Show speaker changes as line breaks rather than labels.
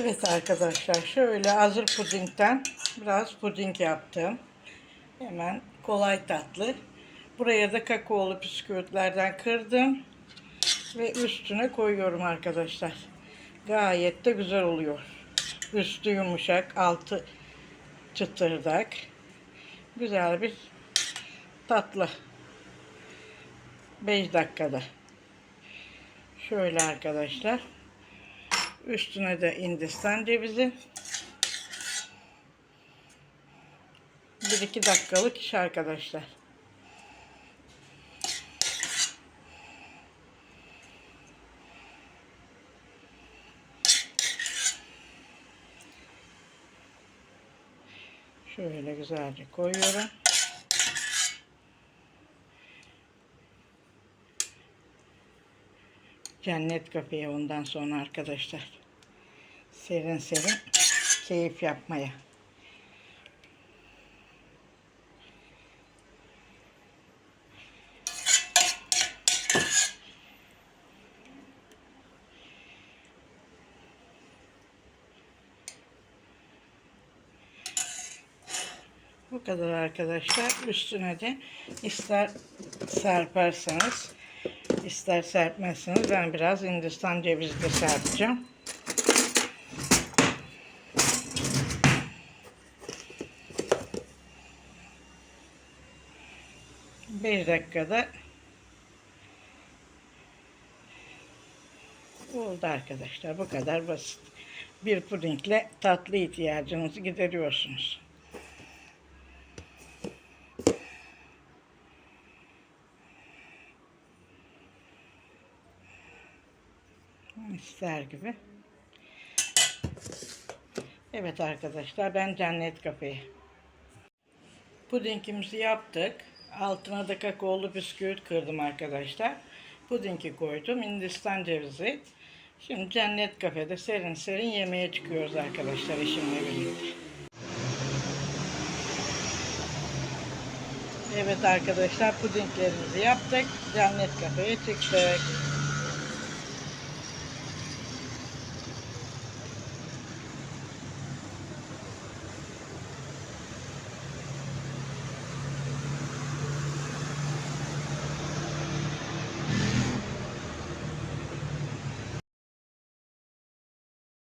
Evet arkadaşlar şöyle hazır pudingden biraz puding yaptım. Hemen kolay tatlı. Buraya da kakaolu bisküvitlerden kırdım. Ve üstüne koyuyorum arkadaşlar. Gayet de güzel oluyor. Üstü yumuşak, altı çıtırdak. Güzel bir tatlı. 5 dakikada. Şöyle arkadaşlar. Üstüne de Hindistan cevizi. 1-2 dakikalık iş arkadaşlar. Şöyle güzelce koyuyorum. Cennet kafeye ondan sonra arkadaşlar. Serin serin keyif yapmaya. Bu kadar arkadaşlar. Üstüne de ister serperseniz ister serpmezseniz ben biraz Hindistan cevizi de serpeceğim. Bir dakikada oldu arkadaşlar. Bu kadar basit. Bir pudingle tatlı ihtiyacınızı gideriyorsunuz. İster gibi. Evet arkadaşlar ben Cennet Kafe'ye. Pudingimizi yaptık. Altına da kakaolu bisküvit kırdım arkadaşlar. Pudingi koydum. Hindistan cevizi. Şimdi Cennet Kafe'de serin serin yemeğe çıkıyoruz arkadaşlar eşimle birlikte. Evet arkadaşlar pudinglerimizi yaptık. Cennet Kafe'ye çıktık.